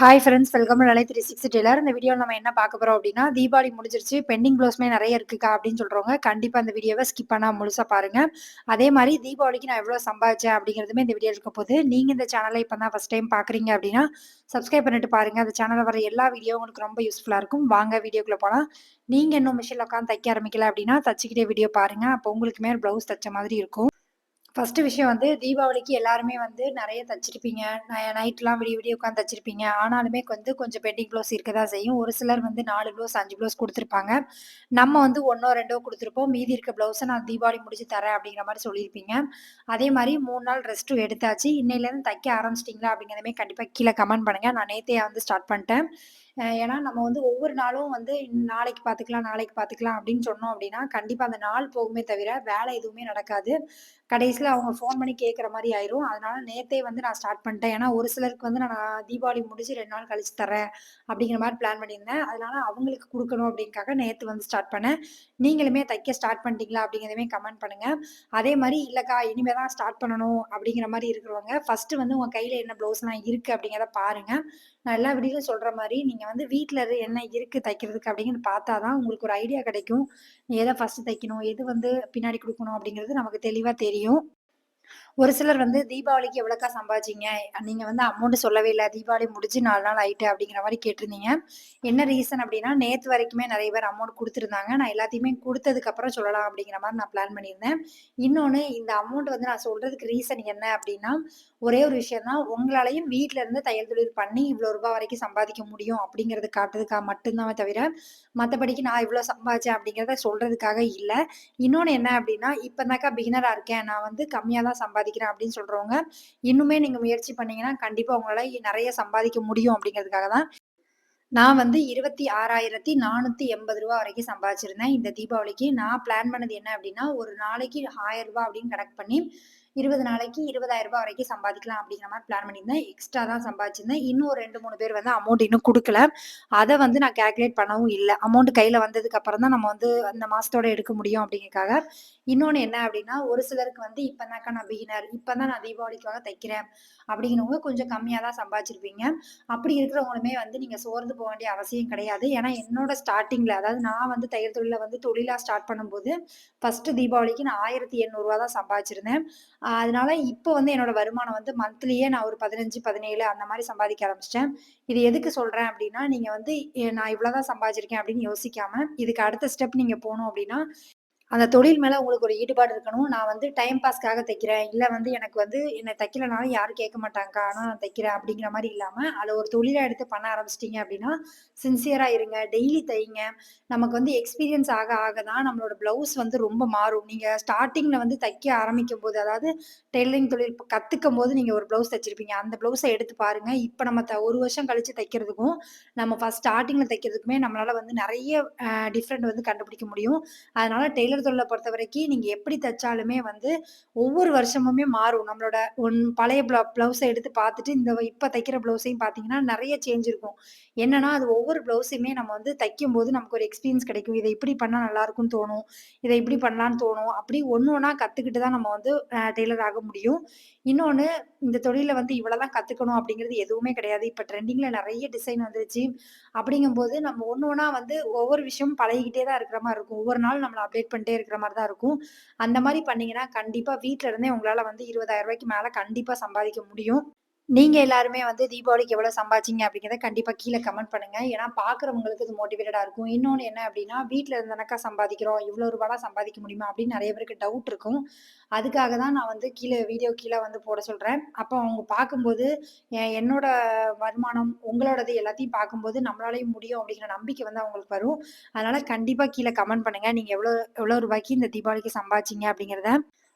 Hi friends welcome நிலை three sixty tailor இந்த வீடியோவில் நம்ம என்ன பார்க்க போகிறோம் அப்படின்னா தீபாவளி முடிஞ்சிருச்சு பெண்டிங் க்ளோஸ்மே நிறைய இருக்குக்கா அப்படின்னு சொல்கிறவங்க கண்டிப்பாக அந்த வீடியோவை ஸ்கிப் பண்ணால் முழுசாக பாருங்கள் அதே மாதிரி தீபாவளிக்கு நான் எவ்வளோ சம்பாதிச்சேன் அப்படிங்கிறதுமே இந்த வீடியோ இருக்க போது நீங்கள் இந்த சேனலை இப்போ தான் ஃபஸ்ட் டைம் பார்க்குறீங்க அப்படின்னா சப்ஸ்கிரைப் பண்ணிட்டு பாருங்கள் அந்த சேனலில் வர எல்லா வீடியோ உங்களுக்கு ரொம்ப யூஸ்ஃபுல்லாக இருக்கும். வாங்க வீடியோக்குள்ளே போகலாம் நீங்கள் இன்னும் மிஷினில் உட்காந்து தைக்க ஆரம்பிக்கல அப்படின்னா தச்சுக்கிட்டே வீடியோ பாருங்கள் அப்போ உங்களுக்குமே ப்ளவுஸ் தைச்ச மாதிரி இருக்கும். ஃபஸ்ட்டு விஷயம் வந்து தீபாவளிக்கு எல்லாருமே வந்து நிறைய தச்சிருப்பீங்க. நைட்லாம் விடிய விடிய உட்காந்து தச்சிருப்பீங்க. ஆனாலுமே வந்து கொஞ்சம் பெண்டிங் ப்ளவுஸ் இருக்க தான் செய்யும். ஒரு சிலர் வந்து நாலு ப்ளவுஸ் அஞ்சு ப்ளவுஸ் கொடுத்துருப்பாங்க. நம்ம வந்து ஒன்றோ ரெண்டோ கொடுத்துருப்போம். மீதி இருக்க ப்ளவுஸை நான் தீபாவளி முடிச்சு தரேன் அப்படிங்கிற மாதிரி சொல்லியிருப்பீங்க. அதே மாதிரி மூணு நாள் ரெஸ்ட்டும் எடுத்தாச்சு. இன்னையிலேருந்து தைக்க ஆரம்பிச்சிட்டிங்களா அப்படிங்கிறதுமே கண்டிப்பாக கீழே கமெண்ட் பண்ணுங்கள் நான் நேற்றையே வந்து ஸ்டார்ட் பண்ணிட்டேன். ஏன்னா நம்ம வந்து ஒவ்வொரு நாளும் வந்து நாளைக்கு பார்த்துக்கலாம் நாளைக்கு பார்த்துக்கலாம் அப்படின்னு சொன்னோம் அப்படின்னா கண்டிப்பாக அந்த நாள் போகுமே தவிர வேலை எதுவுமே நடக்காது. கடைசியில் அவங்க ஃபோன் பண்ணி கேட்குற மாதிரி ஆயிரும். அதனால நேத்தே வந்து நான் ஸ்டார்ட் பண்ணிட்டேன். ஏன்னா ஒரு சிலருக்கு வந்து நான் தீபாவளி முடிச்சு ரெண்டு நாள் கழிச்சு தரேன் அப்படிங்கிற மாதிரி பிளான் பண்ணியிருந்தேன். அதனால அவங்களுக்கு கொடுக்கணும் அப்படிங்காக நேற்று வந்து ஸ்டார்ட் பண்ணேன். நீங்களுமே தைக்க ஸ்டார்ட் பண்ணிட்டீங்களா அப்படிங்கிறதுமே கமெண்ட் பண்ணுங்க. அதே மாதிரி இல்லைக்கா இனிமே தான் ஸ்டார்ட் பண்ணணும் அப்படிங்கிற மாதிரி இருக்கிறவங்க ஃபர்ஸ்ட் வந்து உங்க கையில என்ன ப்ளவுஸ்லாம் இருக்கு அப்படிங்கிறத பாருங்க. நான் எல்லா வீடியோவும் சொல்ற மாதிரி நீங்க வந்து வீட்டில் என்ன இருக்கு தைக்கிறதுக்கு அப்படிங்கிறது பார்த்தா தான் உங்களுக்கு ஒரு ஐடியா கிடைக்கும். எதை ஃபர்ஸ்ட் தைக்கணும் எது வந்து பின்னாடி கொடுக்கணும் அப்படிங்கிறது நமக்கு தெளிவாக தெரியும். ஒரு சிலர் வந்து தீபாவளிக்கு எவ்வளோக்கா சம்பாதிச்சிங்க? நீங்கள் வந்து அமௌண்ட் சொல்லவே இல்லை. தீபாவளி முடிஞ்சு நாலு நாள் ஆயிட்டு அப்படிங்கிற மாதிரி கேட்டிருந்தீங்க. என்ன ரீசன் அப்படின்னா நேற்று வரைக்குமே நிறைய பேர் அமௌண்ட் கொடுத்துருந்தாங்க. நான் எல்லாத்தையுமே கொடுத்ததுக்கப்புறம் சொல்லலாம் அப்படிங்கிற மாதிரி நான் பிளான் பண்ணியிருந்தேன். இன்னொன்று இந்த அமௌண்ட் வந்து நான் சொல்கிறதுக்கு ரீசன் என்ன அப்படின்னா ஒரே ஒரு விஷயம் தான். உங்களாலையும் வீட்டில இருந்து தையல் தொழில் பண்ணி இவ்வளோ ரூபாய் வரைக்கும் சம்பாதிக்க முடியும் அப்படிங்கிறது காட்டுறதுக்காக மட்டும்தான் தவிர மற்றபடிக்கு நான் இவ்வளோ சம்பாதிச்சேன் அப்படிங்கிறத சொல்கிறதுக்காக இல்லை. இன்னொன்று என்ன அப்படின்னா இப்போ தாக்கா பிகினராக இருக்கேன். நான் வந்து கம்மியாக தான் சம்பாதி சம்பாதிக்கிறேன் அப்படின்னு சொல்றவங்க இன்னுமே நீங்க முயற்சி பண்ணீங்கன்னா கண்டிப்பா உங்களால நிறைய சம்பாதிக்க முடியும் அப்படிங்கிறதுக்காக தான் நான் வந்து இருபத்தி ஆறாயிரத்தி நானூத்தி எண்பது ரூபா வரைக்கும் சம்பாதிச்சிருந்தேன். இந்த தீபாவளிக்கு நான் பிளான் பண்ணது என்ன அப்படின்னா ஒரு நாளைக்கு ஆயிரம் ரூபாய் அப்படின்னு கனெக்ட் பண்ணி இருபது நாளைக்கு இருபதாயிரம் ரூபாய் வரைக்கும் சம்பாதிக்கலாம் அப்படிங்கிற மாதிரி பிளான் பண்ணியிருந்தேன். எக்ஸ்ட்ரா தான் சம்பாதிச்சிருந்தேன். இன்னும் ரெண்டு மூணு பேர் வந்து அமௌண்ட் இன்னும் கொடுக்கல. அதை வந்து நான் கேல்குலேட் பண்ணவும் இல்லை. அமௌண்ட் கையில் வந்ததுக்கு அப்புறம் தான் நம்ம வந்து அந்த மாசத்தோட எடுக்க முடியும் அப்படிங்கிறக்காக இன்னொன்று என்ன அப்படின்னா ஒரு சிலருக்கு வந்து இப்போ தான்க்கா நான் பிகினர் இப்போ தான் நான் தீபாவளிக்காக தைக்கிறேன் அப்படிங்கிறவங்க கொஞ்சம் கம்மியாக தான் சம்பாதிச்சிருப்பீங்க. அப்படி இருக்கிறவங்களுமே வந்து நீங்கள் சோர்ந்து போக வேண்டிய அவசியம் கிடையாது. ஏன்னா என்னோட ஸ்டார்டிங்கில் அதாவது நான் வந்து தையல் தொழிலில் வந்து தொழிலாக ஸ்டார்ட் பண்ணும்போது ஃபஸ்ட்டு தீபாவளிக்கு நான் ஆயிரத்தி எண்ணூறுரூவா தான் சம்பாதிச்சிருந்தேன். அதனால இப்போ வந்து என்னோட வருமானம் வந்து மந்த்லியே நான் ஒரு பதினஞ்சு பதினேழு அந்த மாதிரி சம்பாதிக்க ஆரம்பிச்சிட்டேன். இது எதுக்கு சொல்கிறேன் அப்படின்னா நீங்கள் வந்து நான் இவ்வளவுதான் சம்பாதிச்சிருக்கேன் அப்படின்னு யோசிக்காம இதுக்கு அடுத்த ஸ்டெப் நீங்கள் போகணும் அப்படின்னா அந்த தொழில் மேலே உங்களுக்கு ஒரு ஈடுபாடு இருக்கணும். நான் வந்து டைம் பாஸ்க்காக தைக்கிறேன். இல்லை வந்து எனக்கு வந்து என்னை தைக்கலனாலும் யாரும் கேட்க மாட்டாங்கக்கா ஆனால் நான் தைக்கிறேன் அப்படிங்கிற மாதிரி இல்லாமல் அதில் ஒரு தொழிலாக எடுத்து பண்ண ஆரம்பிச்சிட்டிங்க அப்படின்னா சின்சியராக இருங்க. டெய்லி தைங்க. நமக்கு வந்து எக்ஸ்பீரியன்ஸ் ஆக ஆக தான் நம்மளோட ப்ளவுஸ் வந்து ரொம்ப மாறும். நீங்கள் ஸ்டார்டிங்கில் வந்து தைக்க ஆரம்பிக்கும் போது அதாவது டெய்லரிங் தொழில் கற்றுக்கும் போது நீங்கள் ஒரு ப்ளவுஸ் தைச்சிருப்பீங்க. அந்த ப்ளவுஸை எடுத்து பாருங்கள் இப்போ நம்ம த ஒரு வருஷம் கழித்து தைக்கிறதுக்கும் நம்ம ஃபஸ்ட் ஸ்டார்டிங்கில் தைக்கிறதுக்குமே நம்மளால் வந்து நிறைய டிஃப்ரெண்ட் வந்து கண்டுபிடிக்க முடியும். அதனால் டெய்லர் தொழிலை பொறுத்த வரைக்கும் நீங்கள் எப்படி தைச்சாலுமே வந்து ஒவ்வொரு வருஷமுமே மாறும். நம்மளோட ஒன் பழைய ப்ள ப்ளவுஸை எடுத்து பார்த்துட்டு இந்த இப்போ தைக்கிற ப்ளவுஸையும் பார்த்தீங்கன்னா நிறைய சேஞ்ச் இருக்கும். என்னன்னா அது ஒவ்வொரு ப்ளவுஸையுமே நம்ம வந்து தைக்கும் போது நமக்கு ஒரு எக்ஸ்பீரியன்ஸ் கிடைக்கும். இதை இப்படி பண்ணால் நல்லா இருக்கும்னு தோணும். இதை இப்படி பண்ணலான்னு தோணும். அப்படி ஒன்று ஒன்றா கற்றுக்கிட்டு தான் நம்ம வந்து டெய்லர் ஆக முடியும். இன்னொன்று இந்த தொழிலில் வந்து இவ்வளோதான் கற்றுக்கணும் அப்படிங்கிறது எதுவுமே கிடையாது. இப்போ ட்ரெண்டிங்கில் நிறைய டிசைன் வந்துருச்சு. அப்படிங்கும்போது நம்ம ஒன்று ஒன்றா வந்து ஒவ்வொரு விஷயமும் பழகிக்கிட்டே தான் இருக்கிற மாதிரி இருக்கும். ஒவ்வொரு நாள் நம்மளை அப்டேட் பண்ணிட்டு இருக்கிற மாதிரி தான் இருக்கும். அந்த மாதிரி பண்ணீங்கன்னா கண்டிப்பாக வீட்டில இருந்தே உங்களால் வந்து இருபதாயிரம் ரூபாய்க்கு மேலே கண்டிப்பாக சம்பாதிக்க முடியும். நீங்க எல்லாருமே வந்து தீபாவளிக்கு எவ்வளவு சம்பாதிச்சீங்க அப்படிங்கிறத கண்டிப்பா கீழே கமெண்ட் பண்ணுங்க. ஏன்னா பாக்குறவங்களுக்கு இது மோட்டிவேட்டடா இருக்கும். இன்னொன்னு என்ன அப்படின்னா வீட்டுல இருந்தனாக்கா சம்பாதிக்கிறோம்? இவ்வளவு ரூபாய் சம்பாதிக்க முடியுமா அப்படின்னு நிறைய பேருக்கு டவுட் இருக்கும். அதுக்காக தான் நான் வந்து கீழே வீடியோ கீழே வந்து போட சொல்றேன். அப்போ அவங்க பார்க்கும்போது என்னோட வருமானம் உங்களோடது எல்லாத்தையும் பார்க்கும்போது நம்மளாலையும் முடியும் அப்படிங்கிற நம்பிக்கை வந்து அவங்களுக்கு வரும். அதனால கண்டிப்பா கீழே கமெண்ட் பண்ணுங்க. நீங்க எவ்வளவு எவ்வளவு ரூபாய்க்கு இந்த தீபாவளிக்கு சம்பாதிச்சிங்க அப்படிங்கிறத.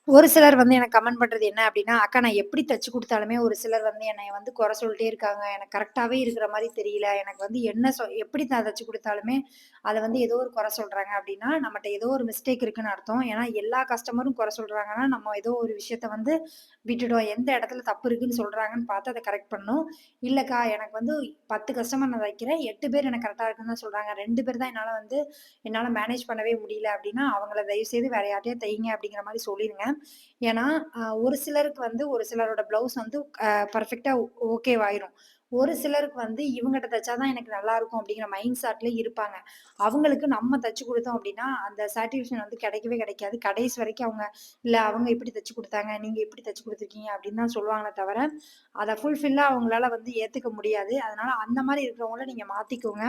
ஒரு சிலர் வந்து எனக்கு கமெண்ட் பண்றது என்ன அப்படின்னா, "அக்கா நான் எப்படி தச்சு கொடுத்தாலுமே ஒரு சிலர் வந்து என்னை வந்து குறை சொல்லிட்டே இருக்காங்க. எனக்கு கரெக்டாவே இருக்கிற மாதிரி தெரியல. எனக்கு வந்து என்ன சொ எப்படி நான் தச்சு கொடுத்தாலுமே அதை வந்து ஏதோ ஒரு குறை சொல்றாங்க." அப்படின்னா, நம்மகிட்ட ஏதோ ஒரு மிஸ்டேக் இருக்குன்னு அர்த்தம். ஏன்னா எல்லா கஸ்டமரும் குறை சொல்றாங்கன்னா, நம்ம ஏதோ ஒரு விஷயத்த வந்து விட்டுட்டோம். எந்த இடத்துல தப்பு இருக்குன்னு சொல்றாங்கன்னு பார்த்து அதை கரெக்ட் பண்ணும் இல்லைக்கா எனக்கு வந்து 10 கஸ்டமர் நான் தைக்கிறேன் எட்டு பேர் எனக்கு கரெக்டாக இருக்குன்னு தான் சொல்றாங்க. ரெண்டு பேர் தான் என்னால் வந்து என்னால் மேனேஜ் பண்ணவே முடியல." அப்படின்னா, அவங்கள தயவுசெய்து வேற யார்ட்டயாவது தைங்க அப்படிங்கிற மாதிரி சொல்லிடுங்க ஏன்னா, ஒரு சிலருக்கு வந்து ஒரு சிலரோட ப்ளவுஸ் வந்து பர்ஃபெக்டாக பர்ஃபெக்ட்டா ஓகேவாயிரும். ஒரு சிலருக்கு வந்து இவங்ககிட்ட தைச்சாதான் தான் எனக்கு நல்லாயிருக்கும் அப்படிங்கிற மைண்ட் செட்ல இருப்பாங்க. அவங்களுக்கு நம்ம தைச்சு கொடுத்தோம் அப்படின்னா, அந்த சாட்டிஸ்ஃபேக்ஷன் வந்து கிடைக்கவே கிடைக்காது. கடைசி வரைக்கும் அவங்க, "இல்ல அவங்க இப்படி தைச்சு கொடுத்தாங்க நீங்க இப்படி தைச்சு கொடுத்துருக்கீங்க அப்படின்னு தான் சொல்லுவாங்களே தவிர, அதை ஃபுல்ஃபில்லா அவங்களால வந்து ஏத்துக்க முடியாது. அதனால அந்த மாதிரி இருக்கிறவங்கள நீங்க மாத்திக்கோங்க.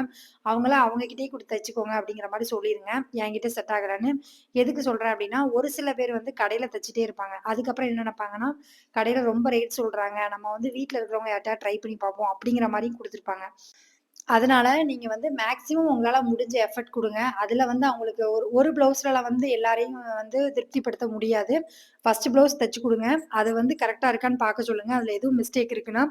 அவங்கள அவங்க கிட்டே கொடுத்து தைச்சுக்கோங்க அப்படிங்கிற மாதிரி சொல்லிருங்க. என்கிட்ட செட் ஆகலன்னு. எதுக்கு சொல்றேன் அப்படின்னா, ஒரு சில பேர் வந்து கடையில தைச்சிட்டே இருப்பாங்க. அதுக்கப்புறம் என்ன நினைப்பாங்கன்னா கடையில ரொம்ப ரேட் சொல்றாங்க. நம்ம வந்து வீட்டுல இருக்கிறவங்க யார்ட்டா ட்ரை பண்ணி பார்ப்போம் அப்படிங்கிற மாதிரி கொடுத்துருப்பாங்க அதனால நீங்க வந்து மேக்ஸிமம் உங்களால முடிஞ்ச எஃபர்ட் கொடுங்க அதுல வந்து அவங்களுக்கு ஒரு ஒரு ப்ளவுஸ்ல வந்து எல்லாரையும் வந்து திருப்திப்படுத்த முடியாது. ஃபர்ஸ்ட் ப்ளவுஸ் தைச்சு கொடுங்க அது வந்து கரெக்டாக இருக்கான்னு பார்க்க சொல்லுங்கள் அதில் எதுவும் மிஸ்டேக் இருக்குன்னா,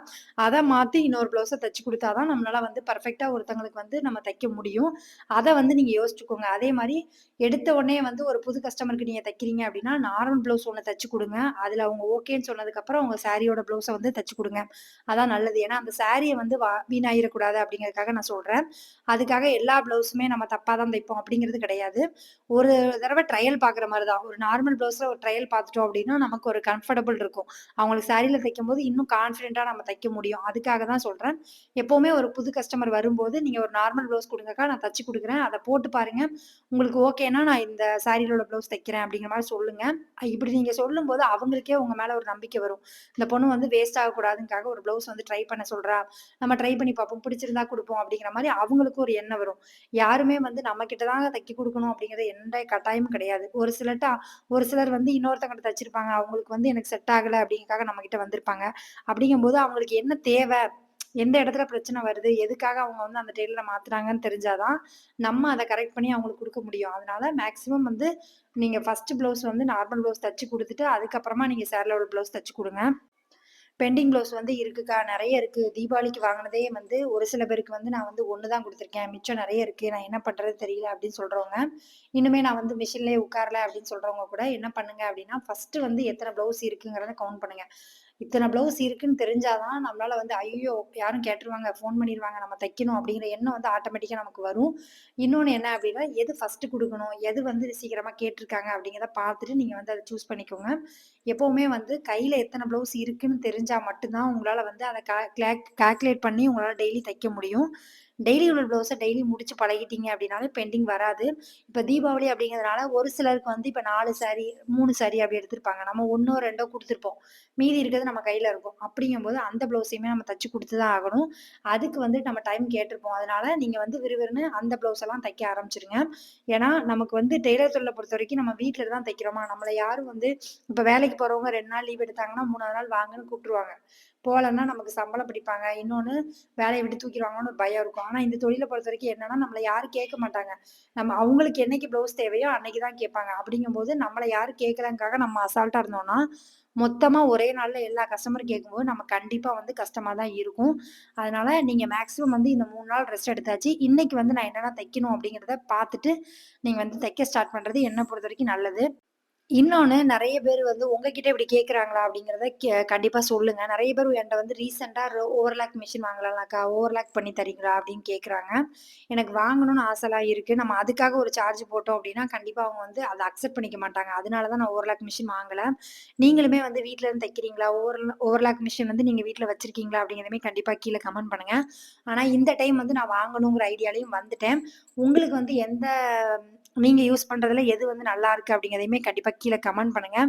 அதை மாற்றி இன்னொரு ப்ளவுஸை தைச்சு கொடுத்தா தான் நம்மளால் வந்து பர்ஃபெக்டாக ஒருத்தங்களுக்கு வந்து நம்ம தைக்க முடியும். அதை வந்து நீங்கள் யோசிச்சுக்கோங்க. அதே மாதிரி எடுத்த உடனே வந்து ஒரு புது கஸ்டமருக்கு நீங்கள் தைக்கிறீங்க அப்படின்னா, நார்மல் ப்ளவுஸ் ஒன்று தைச்சு கொடுங்க அதில் அவங்க ஓகேன்னு சொன்னதுக்கப்புறம் அவங்க சாரியோட ப்ளவுஸை வந்து தைச்சு கொடுங்க அதான் நல்லது. ஏன்னா அந்த சாரியை வந்து வா வீணாயிடக்கூடாது அப்படிங்கிறதுக்காக நான் சொல்கிறேன் அதுக்காக எல்லா ப்ளவுஸுமே நம்ம தப்பாக தான் தைப்போம் அப்படிங்கிறது கிடையாது. ஒரு தடவை ட்ரையல் பார்க்குற மாதிரி தான். ஒரு நார்மல் ப்ளவுஸில் ஒரு ட்ரையல் பார்த்துட்டோம் அப்படின்னா, நமக்கு ஒரு கம்ஃபர்டபுள் இருக்கும். அவங்களுக்கு சாரீல தைக்கும்போது இன்னும் கான்ஃபிடென்ட்டா நம்ம தைக்க முடியும். அதுக்காக தான் சொல்றேன். எப்போவுமே ஒரு புது கஸ்டமர் வரும்போது, நீங்க ஒரு நார்மல் ப்ளவுஸ் குடுங்கக்கா, நான் தச்சு கொடுக்குறேன் அதை போட்டு பாருங்க. உங்களுக்கு ஓகேன்னா, நான் இந்த சாரீல உள்ள ப்ளவுஸ் தைக்கிறேன் அப்படிங்கிற மாதிரி சொல்லுங்க. இப்படி நீங்க சொல்லும்போது அவங்களுக்கே உங்க மேல ஒரு நம்பிக்கை வரும். இந்த பொண்ணு வந்து வேஸ்ட் ஆகக்கூடாதுக்காக ஒரு ப்ளவுஸ் வந்து ட்ரை பண்ண சொல்றா. நம்ம ட்ரை பண்ணி பார்ப்போம். பிடிச்சிருந்தா கொடுப்போம் அப்படிங்கிற மாதிரி அவங்களுக்கும் ஒரு எண்ணம் வரும். யாருமே வந்து நம்ம கிட்ட தான் தைக்க கொடுக்கணும் அப்படிங்கிறது எந்த கட்டாயமும் கிடையாது. ஒரு சிலட்டா ஒரு சிலர் வந்து இன்னொருத்தங்கிட்ட வச்சிருப்பாங்க அவங்களுக்கு வந்து எனக்கு செட் ஆகல அப்படிங்கறதுக்காக நம்ம கிட்ட வந்திருப்பாங்க. அப்படிங்கும்போது அவங்களுக்கு என்ன தேவை? எந்த இடத்துல பிரச்சனை வருது? எதுக்காக அவங்க வந்து அந்த டெய்லரை மாத்துறாங்கன்னு தெரிஞ்சாதான் நம்ம அதை கரெக்ட் பண்ணி அவங்களுக்கு கொடுக்க முடியும். அதனால மேக்சிமம் வந்து நீங்க ஃபர்ஸ்ட் ப்ளவுஸ் வந்து நார்மல் ப்ளவுஸ் தச்சு கொடுத்துட்டு அதுக்கப்புறமா நீங்க சேரில் உள்ள ப்ளவுஸ் தச்சு கொடுங்க பெண்டிங் ப்ளவுஸ் வந்து இருக்குக்கா, நிறைய இருக்கு. தீபாவளிக்கு வாங்கினதே வந்து ஒரு சில பேருக்கு வந்து நான் வந்து ஒன்று தான் குடுத்துருக்கேன். மிச்சம் நிறைய இருக்கு. நான் என்ன பண்றது தெரியல அப்படின்னு சொல்றவங்க, இன்னுமே நான் வந்து மிஷின்லயே உட்காரல அப்படின்னு சொல்றவங்க கூட என்ன பண்ணுங்க அப்படின்னா, ஃபர்ஸ்ட் வந்து எத்தனை ப்ளவுஸ் இருக்குங்கிறத கவுண்ட் பண்ணுங்க. இத்தனை ப்ளவுஸ் இருக்குன்னு தெரிஞ்சாதான் நம்மளால வந்து ஐயோ யாரும் கேட்டுருவாங்க, ஃபோன் பண்ணிடுவாங்க நம்ம தைக்கணும் அப்படிங்கிற எண்ணம் வந்து ஆட்டோமேட்டிக்காக நமக்கு வரும். இன்னொன்று என்ன அப்படின்னா, எது ஃபஸ்ட்டு கொடுக்கணும் எது வந்து சீக்கிரமாக கேட்டிருக்காங்க அப்படிங்கிறத பார்த்துட்டு நீங்கள் வந்து அதை சூஸ் பண்ணிக்கோங்க. எப்போவுமே வந்து கையில் எத்தனை ப்ளவுஸ் இருக்குன்னு தெரிஞ்சால் மட்டும்தான் உங்களால் வந்து அதை கா கால்குலேட் பண்ணி உங்களால் டெய்லி தைக்க முடியும். டெய்லி உள்ள ப்ளவுஸை டெய்லி முடிச்சு பழகிட்டீங்க அப்படின்னாலும் பெண்டிங் வராது. இப்போ தீபாவளி அப்படிங்கிறதுனால ஒரு சிலருக்கு வந்து இப்போ நாலு சாரி, மூணு சாரி அப்படி எடுத்திருப்பாங்க. நம்ம ஒன்றோ ரெண்டோ கொடுத்துருப்போம் மீதி இருக்கிறது நம்ம கையில் இருக்கும். அப்படிங்கும்போது அந்த ப்ளவுஸையுமே நம்ம தச்சு கொடுத்து தான் ஆகணும். அதுக்கு வந்து நம்ம டைம் கேட்டிருப்போம். அதனால நீங்கள் வந்து விறுவிறுன்னு அந்த ப்ளவுஸ் எல்லாம் தைக்க ஆரம்பிச்சிருங்க ஏன்னா, நமக்கு வந்து டெய்லர் தொல்லை பொறுத்த வரைக்கும் நம்ம வீட்டில் தான் தைக்கிறோமா, நம்மளை யாரும் வந்து இப்போ வேலைக்கு போகிறவங்க ரெண்டு நாள் லீவ் எடுத்தாங்கன்னா, மூணாவது நாள் வாங்கன்னு கூப்பிட்டுருவாங்க போகலன்னா நமக்கு சம்பளம் பிடிப்பாங்க. இன்னொன்று வேலையை விட்டு தூக்கிடுவாங்கன்னு ஒரு பயம் இருக்கும். ஆனால் இந்த தொழிலை பொறுத்த வரைக்கும் என்னன்னா, நம்மளை யாரும் கேட்க மாட்டாங்க. நம்ம அவங்களுக்கு என்னைக்கு ப்ளவுஸ் தேவையோ அன்னைக்கு தான் கேட்பாங்க. அப்படிங்கும்போது நம்மளை யாரும் கேட்கலங்காக நம்ம அசால்ட்டாக இருந்தோம்னா, மொத்தமாக ஒரே நாளில் எல்லா கஸ்டமரும் கேட்கும்போது நம்ம கண்டிப்பாக வந்து கஷ்டமாக தான் இருக்கும். அதனால நீங்கள் மேக்ஸிமம் வந்து இந்த மூணு நாள் ரெஸ்ட் எடுத்தாச்சு. இன்னைக்கு வந்து நான் என்னென்ன தைக்கணும் அப்படிங்கிறத பார்த்துட்டு, நீங்கள் வந்து தைக்க ஸ்டார்ட் பண்றது என்ன பொறுத்தவரைக்கும் நல்லது. இன்னொன்னு நெறைய பேர் வந்து உங்ககிட்ட இப்படி கேட்குறாங்களா அப்படிங்கிறத கே கண்டிப்பா சொல்லுங்க. நெறைய பேர் என்ட்ட வந்து ரீசென்ட்டா ரோ ஓவர்லாக் மிஷின் வாங்கலாம்லக்கா, ஓவர்லாக் பண்ணி தரீங்களா அப்படின்னு கேட்குறாங்க எனக்கு வாங்கணும்னு ஆசைலாம் இருக்கு. நம்ம அதுக்காக ஒரு சார்ஜ் போட்டோம் அப்படின்னா, கண்டிப்பா அவங்க வந்து அத அக்செப்ட் பண்ணிக்க மாட்டாங்க. அதனால தான் நான் ஓவர்லாக் மிஷின் வாங்கல. நீங்களுமே வந்து வீட்ல இருந்து தைக்கிறீங்களா? ஓவர்ல ஓவர்லாக் மிஷின் வந்து நீங்க வீட்ல வச்சிருக்கீங்களா? அப்படிங்கிறதுமே கண்டிப்பா கீழ கமெண்ட் பண்ணுங்க. ஆனா இந்த டைம் வந்து நான் வாங்கணுங்கிற ஐடியாலயும் வந்துட்டேன். உங்களுக்கு வந்து எந்த நீங்க யூஸ் பண்றதுல எது வந்து நல்லாருக்கு அப்படிங்கிறதையுமே கண்டிப்பா கீழே கமெண்ட் பண்ணுங்க.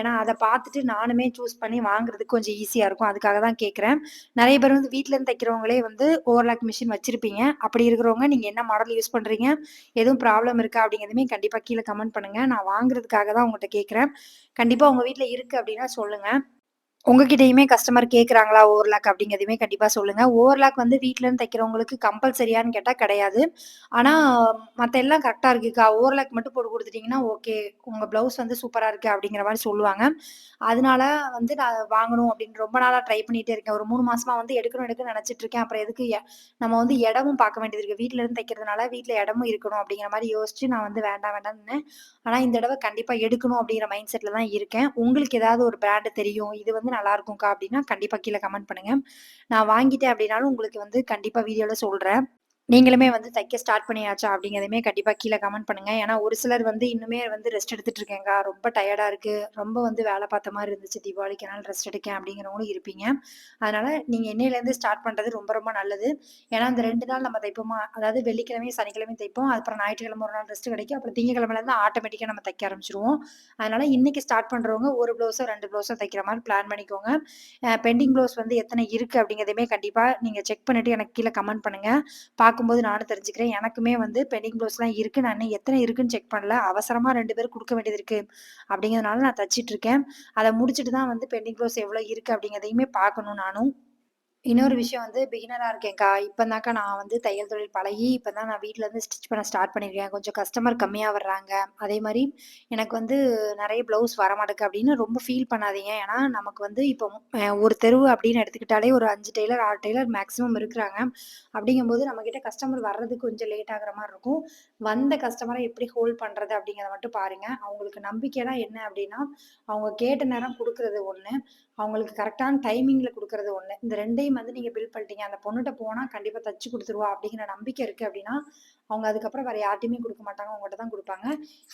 ஏன்னா அதை பார்த்துட்டு நானுமே சூஸ் பண்ணி வாங்குறதுக்கு கொஞ்சம் ஈஸியா இருக்கும். அதுக்காக தான் கேட்குறேன் நிறைய பேர் வந்து வீட்ல இருந்து தைக்கிறவங்களே வந்து ஓவர்லாக் மிஷின் வச்சிருப்பீங்க. அப்படி இருக்கிறவங்க நீங்க என்ன மாடல் யூஸ் பண்றீங்க? எதுவும் ப்ராப்ளம் இருக்கா? அப்படிங்கிறதுமே கண்டிப்பா கீழே கமெண்ட் பண்ணுங்க. நான் வாங்குறதுக்காக தான் உங்கள்கிட்ட கேட்குறேன் கண்டிப்பா உங்க வீட்டில் இருக்கு அப்படின்னா சொல்லுங்க. உங்ககிட்டயுமே கஸ்டமர் கேட்குறாங்களா ஓவர்லாக் அப்படிங்கிறதையுமே கண்டிப்பாக சொல்லுங்கள் ஓவர்லாக் வந்து வீட்டிலேருந்து தைக்கிறவங்களுக்கு கம்பல்சரியான்னு கேட்டால் கிடையாது. ஆனால் மற்ற எல்லாம் கரெக்டாக இருக்குக்கா. ஓவர்லாக் மட்டும் போட்டு கொடுத்துட்டிங்கன்னா ஓகே. உங்கள் ப்ளவுஸ் வந்து சூப்பராக இருக்குது அப்படிங்கிற மாதிரி சொல்லுவாங்க. அதனால வந்து நான் வாங்கணும் அப்படின்னு ரொம்ப நாளாக ட்ரை பண்ணிகிட்டே இருக்கேன். ஒரு மூணு மாசமாக வந்து எடுக்கணும் எடுக்கணும்னு நெனச்சிட்டு இருக்கேன். அப்புறம் எதுக்கு நம்ம வந்து இடமும் பார்க்க வேண்டியது இருக்குது வீட்டிலேருந்து தைக்கிறதுனால வீட்டில் இடமும் இருக்கணும் அப்படிங்கிற மாதிரி யோசிச்சு நான் வந்து வேண்டாம் வேண்டாம்னு ஆனால் இந்த தடவை கண்டிப்பாக எடுக்கணும் அப்படிங்கிற மைண்ட் செட்டில் தான் இருக்கேன். உங்களுக்கு ஏதாவது ஒரு பிராண்டு தெரியும். இது வந்து நல்லா இருக்கும்க்கா அப்படின்னா, கண்டிப்பா கீழே கமெண்ட் பண்ணுங்க. நான் வாங்கிட்டேன் அப்படின்னாலும் உங்களுக்கு வந்து கண்டிப்பாக வீடியோவில் சொல்றேன். நீங்களுமே வந்து தைக்க ஸ்டார்ட் பண்ணியாச்சா அப்படிங்கிறதையுமே கண்டிப்பாக கீழே கமெண்ட் பண்ணுங்க. ஏன்னா ஒரு சிலர் வந்து இன்னுமே வந்து ரெஸ்ட் எடுத்துட்டு இருக்கேங்க ரொம்ப டயர்டா இருக்கு. ரொம்ப வந்து வேலை பார்த்த மாதிரி இருந்துச்சு தீபாவளிக்கு என்னால் ரெஸ்ட் எடுக்கேன் அப்படிங்கிறவங்களும் இருப்பீங்க. அதனால நீங்க இன்னையிலேருந்து ஸ்டார்ட் பண்றது ரொம்ப ரொம்ப நல்லது. ஏன்னா அந்த ரெண்டு நாள் நம்ம தைப்போமா, அதாவது வெள்ளிக்கிழமையும், சனிக்கிழமையும் தைப்போம். அப்புறம் ஞாயிற்றுக்கிழமை ஒரு நாள் ரெஸ்ட் கிடைக்கும். அப்புறம் திங்கக்கிழமையிலேருந்து ஆட்டோமேட்டிக்காக நம்ம தைக்க ஆரம்பிச்சிருவோம் அதனால இன்னைக்கு ஸ்டார்ட் பண்றவங்க ஒரு ப்ளவுஸோ, ரெண்டு ப்ளவுஸோ தைக்கிற மாதிரி பிளான் பண்ணிக்கோங்க. பெண்டிங் ப்ளவுஸ் வந்து எத்தனை இருக்கு அப்படிங்கிறதையுமே கண்டிப்பா நீங்க செக் பண்ணிட்டு எனக்கு கீழே கமெண்ட் பண்ணுங்க. பார்க்கும்போது நானும் தெரிஞ்சுக்கிறேன். எனக்குமே வந்து பெண்டிங் ப்ளவுஸ்லாம் இருக்கு. நான் எத்தனை இருக்குன்னு செக் பண்ணல. அவசரமாக ரெண்டு பேரும் கொடுக்க வேண்டியது இருக்கு. அப்படிங்கிறதுனால நான் தச்சுட்டு இருக்கேன். அதை முடிச்சுட்டு தான் வந்து பெண்டிங் ப்ளவுஸ் எவ்வளோ இருக்கு அப்படிங்கிறதையுமே பார்க்கணும் நானும். இன்னொரு விஷயம் வந்து பிகினரா இருக்கேன்க்கா. இப்பதான்க்கா நான் வந்து தையல் தொழில் பழகி, இப்ப தான் நான் வீட்ல இருந்து ஸ்டிச் பண்ண ஸ்டார்ட் பண்ணியிருக்கேன். கொஞ்சம் கஸ்டமர் கம்மியா வர்றாங்க. அதே மாரி எனக்கு வந்து நெறைய ப்ளவுஸ் வரமாட்டேக்கு அப்படின்னு ரொம்ப ஃபீல் பண்ணாதீங்க. ஏன்னா நமக்கு வந்து இப்போ அ ஒரு தெருவு அப்படின்னு எடுத்துக்கிட்டாலே ஒரு 5 டெய்லர், 6 டெய்லர் மேக்ஸிமம் இருக்கிறாங்க. அப்படிங்கும்போது நம்மகிட்ட கஸ்டமர் வர்றதுக்கு கொஞ்சம் லேட் ஆகுற மாரி இருக்கும். வந்த கஸ்டமர எப்படி ஹோல்ட் பண்றது அப்படிங்கிறத மட்டும் பாருங்க. அவங்களுக்கு நம்பிக்கைனா என்ன அப்படின்னா, அவங்க கேட்ட நேரம் குடுக்குறது ஒண்ணு. அவங்களுக்கு கரெக்ட்டான டைமிங்ல குடுக்குறது ஒண்ணு. இந்த 2யும் வந்து நீங்க பில்ட் பண்ணிட்டீங்க. அந்த பொண்ணுட்ட போனா கண்டிப்பா தச்சு குடுத்துருவா அப்படிங்கிற நம்பிக்கை இருக்கு அப்படின்னா, அவங்க அதுக்கப்புறம் வேற யார்ட்டயுமே குடுக்க மாட்டாங்க. உங்கட்ட தான் குடுப்பாங்க.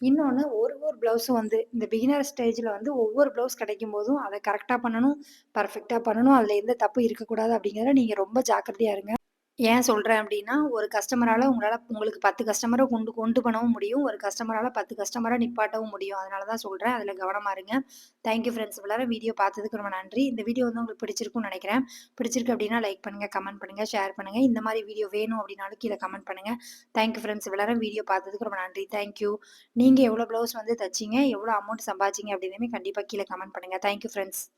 இன்னொன்னு ஒரு ஒரு ப்ளவுஸும் வந்து இந்த பிகினர் ஸ்டேஜ்ல வந்து ஒவ்வொரு ப்ளவுஸ் கிடைக்கும்போதும் அத கரெக்ட்டா பண்ணணும், பெர்ஃபெக்ட்டா பண்ணணும். அதுல எந்த தப்பு இருக்கக்கூடாது அப்படிங்கிறதுல நீங்க ரொம்ப ஜாக்கிரதையா இருங்க. ஏன் சொல்கிறேன் அப்படின்னா, ஒரு கஸ்டமரால் உங்களால் உங்களுக்கு பத்து கஸ்டமரை கொண்டு கொண்டு பண்ணவும் முடியும். ஒரு கஸ்டமரால் பத்து கஸ்டமரை நிப்பாட்டவும் முடியும். அதனால தான் சொல்கிறேன் அதில் கவனமாக இருங்க. Thank you friends. இவ்வளோ வீடியோ பார்த்ததுக்கு ரொம்ப நன்றி. இந்த வீடியோ வந்து உங்களுக்கு பிடிச்சிருக்கும்னு நினைக்கிறேன் பிடிச்சிருக்கு அப்படின்னா லைக் பண்ணுங்கள் கமெண்ட் பண்ணுங்கள் ஷேர் பண்ணுங்கள் இந்த மாதிரி வீடியோ வேணும் அப்படின்னாலும் கீழே கமெண்ட் பண்ணுங்க. Thank you friends. இவ்வளோ வீடியோ பார்த்ததுக்கு ரொம்ப நன்றி. Thank you. எவ்வளோ ப்ளவுஸ் வந்து தைச்சிங்க எவ்வளோ அமௌண்ட் சம்பாதிச்சீங்க? அப்படின்னு கண்டிப்பாக கீழே கமெண்ட் பண்ணுங்க. Thank you friends.